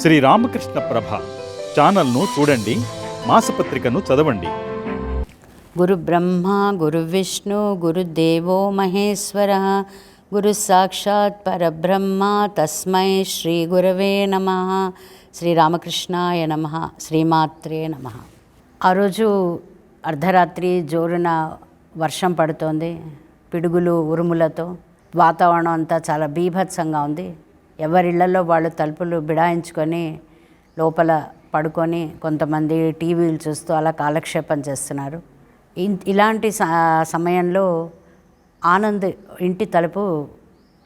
శ్రీ రామకృష్ణ ప్రభ ఛానల్ను చూడండి మాసపత్రికను చదవండి. గురు బ్రహ్మ గురు విష్ణు గురుదేవో మహేశ్వర గురు సాక్షాత్ పరబ్రహ్మ తస్మై శ్రీ గురవే నమ శ్రీ రామకృష్ణాయ నమ శ్రీమాత్రే నమ. ఆ రోజు అర్ధరాత్రి జోరున వర్షం పడుతోంది పిడుగులు ఉరుములతో వాతావరణం అంతా చాలా బీభత్సంగా ఉంది. ఎవరిళ్ళలో వాళ్ళు తలుపులు బిడాయించుకొని లోపల పడుకొని కొంతమంది టీవీలు చూస్తూ అలా కాలక్షేపం చేస్తున్నారు. ఇన్- ఇలాంటి సమయంలో ఆనంద్ ఇంటి తలుపు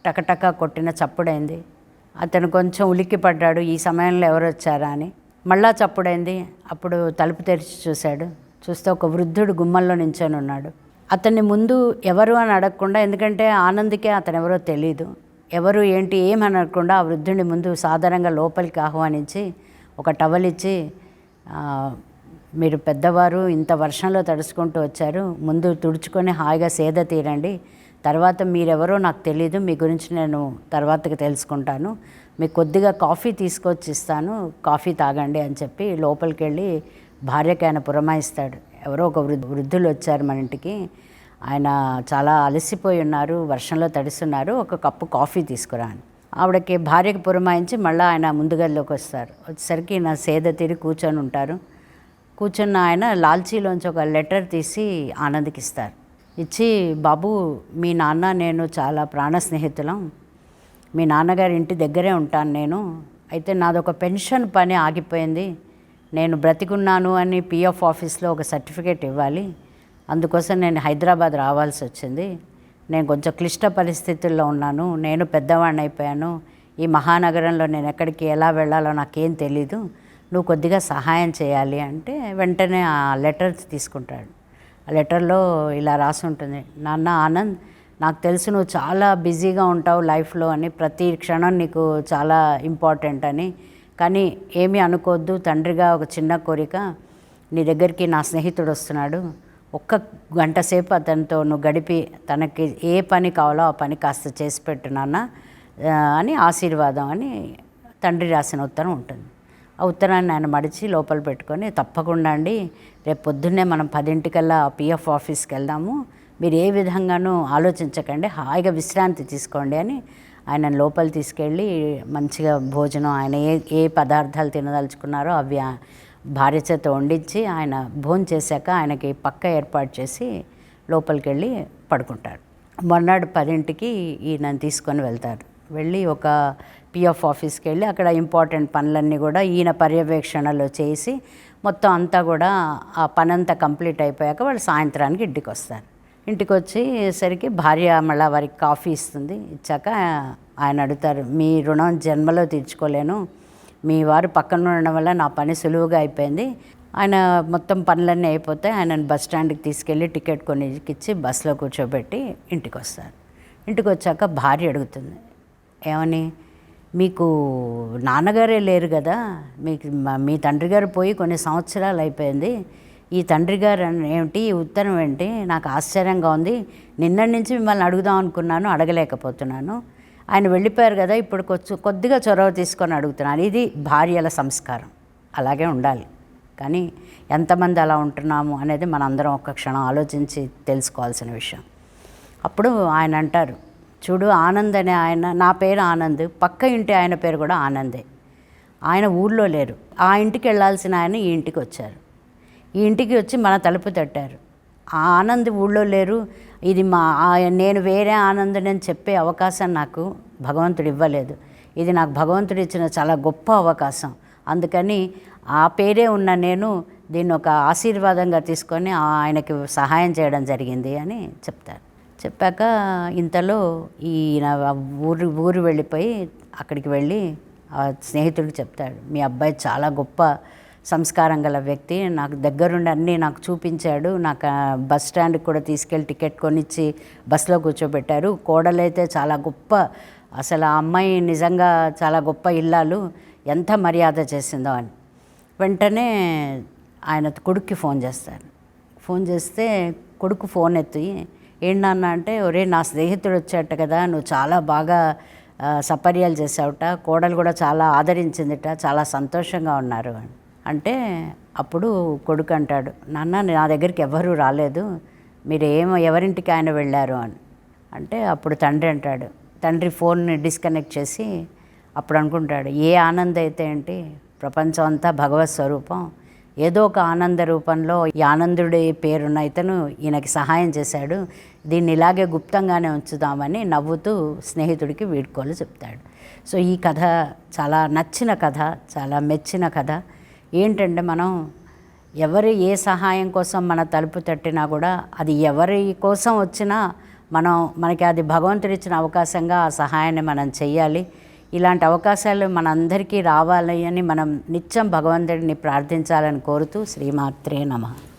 టకటక కొట్టిన చప్పుడైంది. అతను కొంచెం ఉలిక్కి పడ్డాడు ఈ సమయంలో ఎవరు వచ్చారా అని. మళ్ళా చప్పుడైంది అప్పుడు తలుపు తెరిచి చూశాడు. చూస్తే ఒక వృద్ధుడు గుమ్మంలో నించొని ఉన్నాడు. అతన్ని ముందు ఎవరు అని అడగకుండా ఎందుకంటే ఆనంద్కే అతను ఎవరో తెలియదు ఎవరు ఏంటి ఏమనకుండా ఆ వృద్ధుడిని ముందు సాధారణంగా లోపలికి ఆహ్వానించి ఒక టవల్ ఇచ్చి మీరు పెద్దవారు ఇంత వర్షంలో తడుచుకుంటూ వచ్చారు ముందు తుడుచుకొని హాయిగా సేద తీరండి. తర్వాత మీరెవరో నాకు తెలియదు మీ గురించి నేను తర్వాతకి తెలుసుకుంటాను. మీకు కొద్దిగా కాఫీ తీసుకొచ్చి ఇస్తాను కాఫీ తాగండి అని చెప్పి లోపలికి వెళ్ళి భార్యకి ఆయన పురమాయిస్తాడు. ఎవరో ఒక వృద్ధు వృద్ధులు వచ్చారు మన ఇంటికి. ఆయన చాలా అలసిపోయి ఉన్నారు వర్షంలో తడుస్తున్నారు. ఒక కప్పు కాఫీ తీసుకురా అని. ఆవిడకి భార్యకి పురమాయించి మళ్ళీ ఆయన ముందుగల్లోకి వస్తారు. వచ్చేసరికి నా సేద తీరి కూర్చొని ఉంటారు. కూర్చున్న ఆయన లాల్చీలోంచి ఒక లెటర్ తీసి ఆనంద్కి ఇస్తారు. ఇచ్చి బాబు మీ నాన్న నేను చాలా ప్రాణ స్నేహితులం. మీ నాన్నగారి ఇంటి దగ్గరే ఉంటాను నేను. అయితే నాదొక పెన్షన్ పని ఆగిపోయింది. నేను బ్రతికున్నాను అని పిఎఫ్ ఆఫీస్లో ఒక సర్టిఫికేట్ ఇవ్వాలి. అందుకోసం నేను హైదరాబాద్ రావాల్సి వచ్చింది. నేను కొంచెం క్లిష్ట పరిస్థితుల్లో ఉన్నాను. నేను పెద్దవాడిని అయిపోయాను. ఈ మహానగరంలో నేను ఎక్కడికి ఎలా వెళ్ళాలో నాకేం తెలీదు. నువ్వు కొద్దిగా సహాయం చేయాలి అంటే వెంటనే ఆ లెటర్ తీసుకుంటాడు. ఆ లెటర్లో ఇలా రాసి ఉంటుంది. నాన్న ఆనంద్ నాకు తెలుసు నువ్వు చాలా బిజీగా ఉంటావు లైఫ్లో అని ప్రతి క్షణం నీకు చాలా ఇంపార్టెంట్ అని. కానీ ఏమీ అనుకోవద్దు. తండ్రిగా ఒక చిన్న కోరిక. నీ దగ్గరికి నా స్నేహితుడు వస్తున్నాడు. ఒక్క గంట సేపు అతనితో నువ్వు గడిపి తనకి ఏ పని కావాలో ఆ పని కాస్త చేసి పెట్టునాన్న అని ఆశీర్వాదం అని తండ్రి రాసిన ఉత్తరం ఉంటుంది. ఆ ఉత్తరాన్ని ఆయన మడిచి లోపల పెట్టుకొని తప్పకుండా అండి రేపు పొద్దున్నే మనం పదింటికల్లా పిఎఫ్ ఆఫీస్కి వెళ్దాము మీరు ఏ విధంగానూ ఆలోచించకండి హాయిగా విశ్రాంతి తీసుకోండి అని ఆయన లోపల తీసుకెళ్ళి మంచిగా భోజనం ఆయన ఏ ఏ పదార్థాలు తినదలుచుకున్నారో అవి భార్య చేత వండించి ఆయన భోజనం చేశాక ఆయనకి పక్క ఏర్పాటు చేసి లోపలికి వెళ్ళి పడుకుంటారు మొన్నాడు పదింటికి ఈయన తీసుకొని వెళ్తారు. వెళ్ళి ఒక పిఎఫ్ ఆఫీస్కి వెళ్ళి అక్కడ ఇంపార్టెంట్ పనులన్నీ కూడా ఈయన పర్యవేక్షణలో చేసి మొత్తం అంతా కూడా ఆ పని అంతా కంప్లీట్ అయిపోయాక వాళ్ళు సాయంత్రానికి ఇంటికి వస్తారు. ఇంటికి వచ్చేసరికి భార్య మళ్ళీ వారికి కాఫీ ఇస్తుంది. ఇచ్చాక ఆయన అడుగుతారు మీ రుణం జన్మలో తీర్చుకోలేను. మీ వారు పక్కన ఉండడం వల్ల నా పని సులువుగా అయిపోయింది. ఆయన మొత్తం పనులన్నీ అయిపోతే ఆయనను బస్ స్టాండ్కి తీసుకెళ్ళి టికెట్ కొని ఇచ్చి బస్సులో కూర్చోబెట్టి ఇంటికి వస్తారు ఇంటికి వచ్చాక భార్య అడుగుతుంది ఏమని మీకు నాన్నగారే లేరు కదా మీకు మీ తండ్రి గారు పోయి కొన్ని సంవత్సరాలు అయిపోయింది. ఈ తండ్రి గారు ఏమిటి ఈ ఉత్తరం ఏంటి? నాకు ఆశ్చర్యంగా ఉంది. నిన్నటి నుంచి మిమ్మల్ని అడుగుదాం అనుకున్నాను అడగలేకపోతున్నాను. ఆయన వెళ్ళిపోయారు కదా ఇప్పుడు కొంచెం కొద్దిగా చొరవ తీసుకొని అడుగుతున్నాను ఇది భార్యల సంస్కారం. అలాగే ఉండాలి. కానీ ఎంతమంది అలా ఉంటున్నాము అనేది మనందరం ఒక్క క్షణం ఆలోచించి తెలుసుకోవాల్సిన విషయం. అప్పుడు ఆయన అంటారు చూడు ఆనంద్ అనే ఆయన నా పేరు ఆనంద్ పక్క ఇంటి ఆయన పేరు కూడా ఆనందే. ఆయన ఊళ్ళో లేరు. ఆ ఇంటికి వెళ్ళాల్సిన ఆయన ఈ ఇంటికి వచ్చారు. ఈ ఇంటికి వచ్చి మన తలుపు తట్టారు. ఆ ఆనంద్ ఊళ్ళో లేరు. ఇది మా ఆ- నేను వేరే ఆనందని అని చెప్పే అవకాశం నాకు భగవంతుడు ఇవ్వలేదు. ఇది నాకు భగవంతుడు ఇచ్చిన చాలా గొప్ప అవకాశం. అందుకని ఆ పేరే ఉన్న నేను దీన్ని ఒక ఆశీర్వాదంగా తీసుకొని ఆయనకి సహాయం చేయడం జరిగింది అని చెప్తారు. చెప్పాక ఇంతలో ఈయన ఊరు ఊరు వెళ్ళిపోయి అక్కడికి వెళ్ళి ఆ స్నేహితుడికి చెప్తాడు. మీ అబ్బాయి చాలా గొప్ప సంస్కారం గల వ్యక్తి. నాకు దగ్గరుండి అన్నీ నాకు చూపించాడు. నాకు బస్ స్టాండ్కి కూడా తీసుకెళ్ళి టికెట్ కొనిచ్చి బస్సులో కూర్చోబెట్టారు. కోడలైతే చాలా గొప్ప అసలు ఆ అమ్మాయి నిజంగా చాలా గొప్ప ఇల్లాలు. ఎంత మర్యాద చేసిందో అని. వెంటనే ఆయన కొడుక్కి ఫోన్ చేస్తారు. ఫోన్ చేస్తే కొడుకు ఫోన్ ఎత్తి ఏంటన్నా అంటే ఒరే నా స్నేహితుడు వచ్చాట కదా నువ్వు చాలా బాగా సపర్యాలు చేసావుట. కోడలు కూడా చాలా ఆదరించిందిట చాలా సంతోషంగా ఉన్నారు అని. అంటే అప్పుడు కొడుకు అంటాడు నాన్న నా దగ్గరికి ఎవ్వరూ రాలేదు మీరు ఏమో ఎవరింటికి ఆయన వెళ్ళారు అని. అంటే అప్పుడు తండ్రి అంటాడు తండ్రి ఫోన్ని డిస్కనెక్ట్ చేసి అప్పుడు అనుకుంటాడు ఏ ఆనంద అయితే ఏంటి ప్రపంచం అంతా భగవత్ స్వరూపం ఏదో ఒక ఆనంద రూపంలో ఈ ఆనందుడి పేరున్న ఇతను ఈయనకి సహాయం చేశాడు దీన్ని ఇలాగే గుప్తంగానే ఉంచుదామని నవ్వుతూ స్నేహితుడికి వీడ్కోలు చెప్తాడు. సో ఈ కథ చాలా నచ్చిన కథ చాలా మెచ్చిన కథ. ఏంటంటే మనం ఎవరి ఏ సహాయం కోసం మన తలుపు తట్టినా కూడా అది ఎవరి కోసం వచ్చినా మనం మనకి అది భగవంతుడు ఇచ్చిన అవకాశంగా ఆ సహాయాన్ని మనం చేయాలి ఇలాంటి అవకాశాలు మనందరికీ రావాలి అని మనం నిత్యం భగవంతుడిని ప్రార్థించాలని కోరుతూ శ్రీమాత్రే నమః.